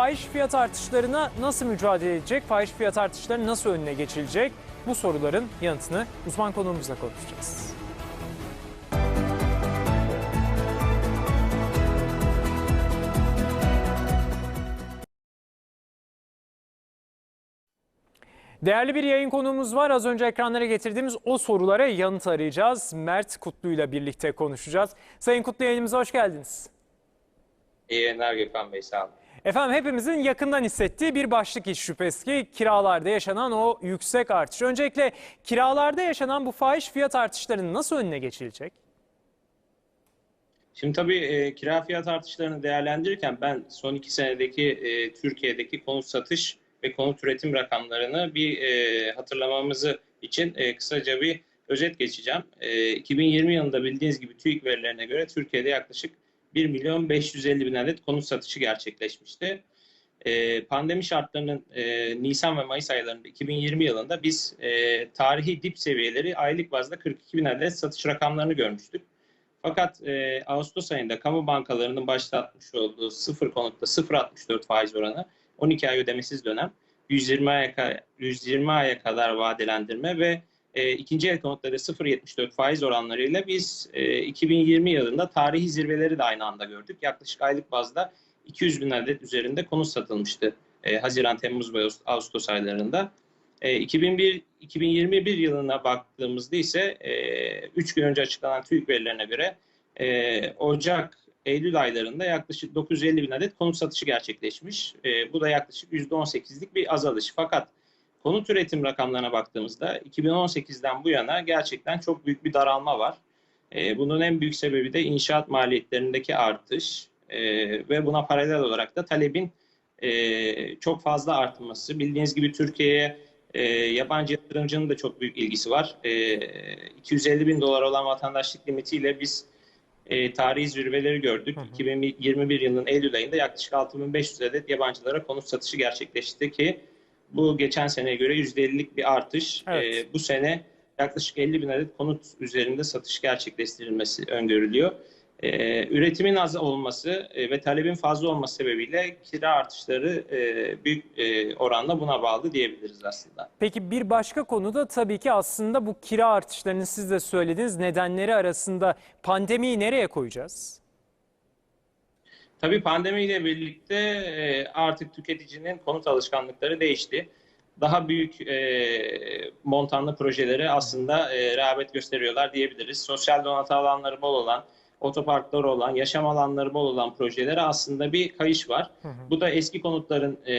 Fahiş fiyat artışlarına nasıl mücadele edecek? Fahiş fiyat artışları nasıl önüne geçilecek? Bu soruların yanıtını uzman konuğumuzla konuşacağız. Değerli bir yayın konuğumuz var. Az önce ekranlara getirdiğimiz o sorulara yanıt arayacağız. Mert Kutlu ile birlikte konuşacağız. Sayın Kutlu yayınımıza hoş geldiniz. İyi yayınlar Gökhan Bey sağ olun. Efendim hepimizin yakından hissettiği bir başlık hiç şüphesiz ki kiralarda yaşanan o yüksek artış. Öncelikle kiralarda yaşanan bu fahiş fiyat artışlarının nasıl önüne geçilecek? Şimdi tabii e, kira fiyat artışlarını değerlendirirken ben son iki senedeki e, Türkiye'deki konut satış ve konut üretim rakamlarını bir e, hatırlamamızı için e, kısaca bir özet geçeceğim. E, 2020 yılında bildiğiniz gibi TÜİK verilerine göre Türkiye'de yaklaşık 1 milyon 550 bin adet konut satışı gerçekleşmişti. E, pandemi şartlarının e, Nisan ve Mayıs aylarında 2020 yılında biz e, tarihi dip seviyeleri aylık bazda 42 bin adet satış rakamlarını görmüştük. Fakat e, Ağustos ayında kamu bankalarının başlatmış olduğu sıfır konutta 0.64 faiz oranı 12 ay ödemesiz dönem 120 aya, 120 aya kadar vadelendirme ve e, ikinci el konutlarda 0.74 faiz oranlarıyla biz e, 2020 yılında tarihi zirveleri de aynı anda gördük. Yaklaşık aylık bazda 200 bin adet üzerinde konut satılmıştı e, Haziran, Temmuz ve Ağustos aylarında. E, 2001, 2021 yılına baktığımızda ise 3 gün önce açıklanan TÜİK verilerine göre e, Ocak, Eylül aylarında yaklaşık 950 bin adet konut satışı gerçekleşmiş. E, bu da yaklaşık %18'lik bir azalış. Fakat konut üretim rakamlarına baktığımızda 2018'den bu yana gerçekten çok büyük bir daralma var. E, bunun en büyük sebebi de inşaat maliyetlerindeki artış e, ve buna paralel olarak da talebin e, çok fazla artması. Bildiğiniz gibi Türkiye'ye e, yabancı yatırımcının da çok büyük ilgisi var. E, 250 bin dolar olan vatandaşlık limitiyle biz e, tarihi zirveleri gördük. Hı hı. 2021 yılının Eylül ayında yaklaşık 6500 adet yabancılara konut satışı gerçekleşti ki bu geçen seneye göre %50'lik bir artış. Evet. E, bu sene yaklaşık 50 bin adet konut üzerinde satış gerçekleştirilmesi öngörülüyor. E, üretimin az olması e, ve talebin fazla olması sebebiyle kira artışları e, büyük e, oranla buna bağlı diyebiliriz aslında. Peki bir başka konu da tabii ki aslında bu kira artışlarının siz de söylediğiniz nedenleri arasında pandemiyi nereye koyacağız? Tabii pandemiyle birlikte e, artık tüketicinin konut alışkanlıkları değişti. Daha büyük e, montanlı projelere aslında e, rağbet gösteriyorlar diyebiliriz. Sosyal donatı alanları bol olan, otoparkları olan, yaşam alanları bol olan projelere aslında bir kayış var. Hı hı. Bu da eski konutların e,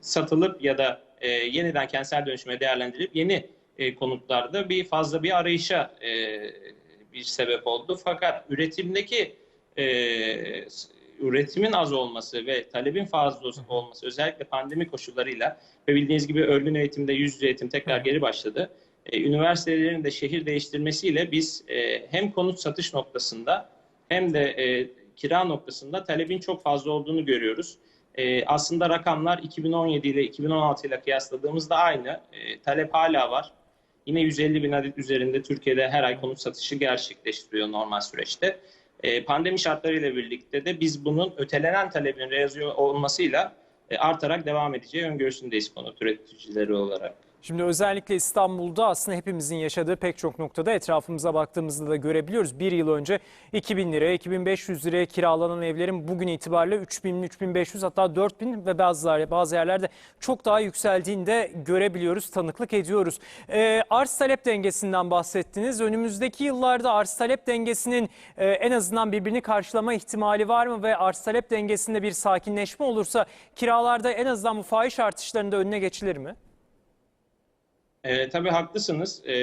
satılıp ya da e, yeniden kentsel dönüşüme değerlendirilip yeni e, konutlarda bir fazla bir arayışa e, bir sebep oldu. Fakat üretimdeki e, üretimin az olması ve talebin fazla olması özellikle pandemi koşullarıyla ve bildiğiniz gibi örgün eğitimde yüz yüze eğitim tekrar geri başladı. E, üniversitelerin de şehir değiştirmesiyle biz e, hem konut satış noktasında hem de e, kira noktasında talebin çok fazla olduğunu görüyoruz. E, aslında rakamlar 2017 ile 2016 ile kıyasladığımızda aynı. E, talep hala var. Yine 150 bin adet üzerinde Türkiye'de her ay konut satışı gerçekleştiriyor normal süreçte. E, pandemi şartlarıyla birlikte de biz bunun ötelenen talebin realize olmasıyla e, artarak devam edeceği öngörüsündeyiz konut üreticileri olarak. Şimdi özellikle İstanbul'da aslında hepimizin yaşadığı pek çok noktada etrafımıza baktığımızda da görebiliyoruz. Bir yıl önce 2000 liraya, 2500 liraya kiralanan evlerin bugün itibariyle 3000, 3500 hatta 4000 ve bazı, bazı yerlerde çok daha yükseldiğini de görebiliyoruz, tanıklık ediyoruz. Ee, arz talep dengesinden bahsettiniz. Önümüzdeki yıllarda arz talep dengesinin e, en azından birbirini karşılama ihtimali var mı? Ve arz talep dengesinde bir sakinleşme olursa kiralarda en azından bu fahiş artışlarında önüne geçilir mi? E, tabii haklısınız. E,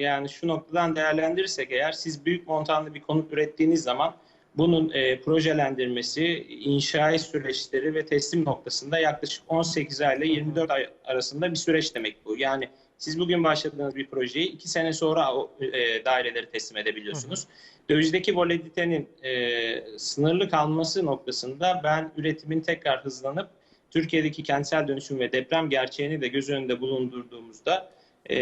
yani şu noktadan değerlendirirsek eğer siz büyük montanlı bir konut ürettiğiniz zaman bunun e, projelendirmesi, inşai süreçleri ve teslim noktasında yaklaşık 18 ay ile 24 ay arasında bir süreç demek bu. Yani siz bugün başladığınız bir projeyi iki sene sonra o e, daireleri teslim edebiliyorsunuz. Dövizdeki volatilitenin e, sınırlı kalması noktasında ben üretimin tekrar hızlanıp Türkiye'deki kentsel dönüşüm ve deprem gerçeğini de göz önünde bulundurduğumuzda e,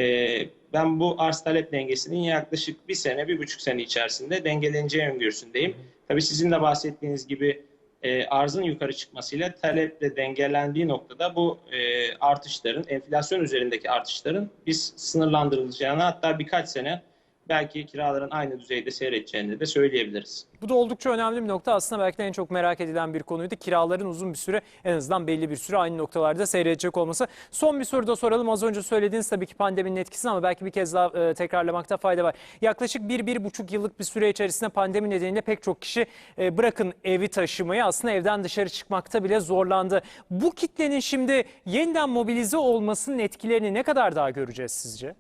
ben bu arz talep dengesinin yaklaşık bir sene, bir buçuk sene içerisinde dengeleneceği öngörüsündeyim. Tabii sizin de bahsettiğiniz gibi e, arzın yukarı çıkmasıyla taleple dengelendiği noktada bu e, artışların, enflasyon üzerindeki artışların biz sınırlandırılacağını hatta birkaç sene belki kiraların aynı düzeyde seyredeceğini de söyleyebiliriz. Bu da oldukça önemli bir nokta. Aslında belki de en çok merak edilen bir konuydu. Kiraların uzun bir süre en azından belli bir süre aynı noktalarda seyredecek olması. Son bir soru da soralım. Az önce söylediğiniz tabii ki pandeminin etkisi ama belki bir kez daha e, tekrarlamakta fayda var. Yaklaşık bir, bir buçuk yıllık bir süre içerisinde pandemi nedeniyle pek çok kişi e, bırakın evi taşımayı aslında evden dışarı çıkmakta bile zorlandı. Bu kitlenin şimdi yeniden mobilize olmasının etkilerini ne kadar daha göreceğiz sizce?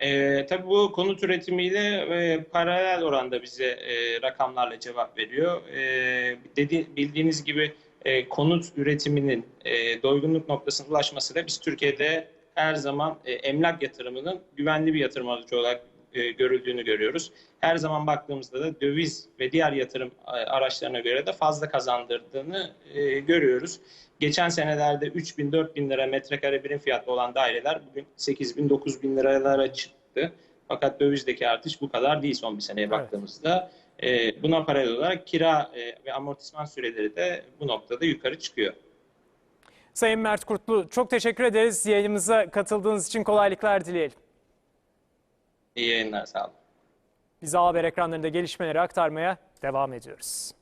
E, tabii bu konut üretimiyle e, paralel oranda bize e, rakamlarla cevap veriyor. E, dedi, bildiğiniz gibi e, konut üretiminin e, doygunluk noktasına ulaşması da biz Türkiye'de her zaman e, emlak yatırımının güvenli bir yatırım aracı olarak e, görüldüğünü görüyoruz. Her zaman baktığımızda da döviz ve diğer yatırım e, araçlarına göre de fazla kazandırdığını e, görüyoruz. Geçen senelerde 3 bin 4 bin lira metrekare birim fiyatlı olan daireler bugün 8 bin 9 bin liralara çıktı. Fakat dövizdeki artış bu kadar değil son bir seneye Evet. baktığımızda. E, buna paralel olarak kira e, ve amortisman süreleri de bu noktada yukarı çıkıyor. Sayın Mert Kurtlu çok teşekkür ederiz. Yayınımıza katıldığınız için kolaylıklar dileyelim. İyi yayınlar sağ olun. Biz A Haber ekranlarında gelişmeleri aktarmaya devam ediyoruz.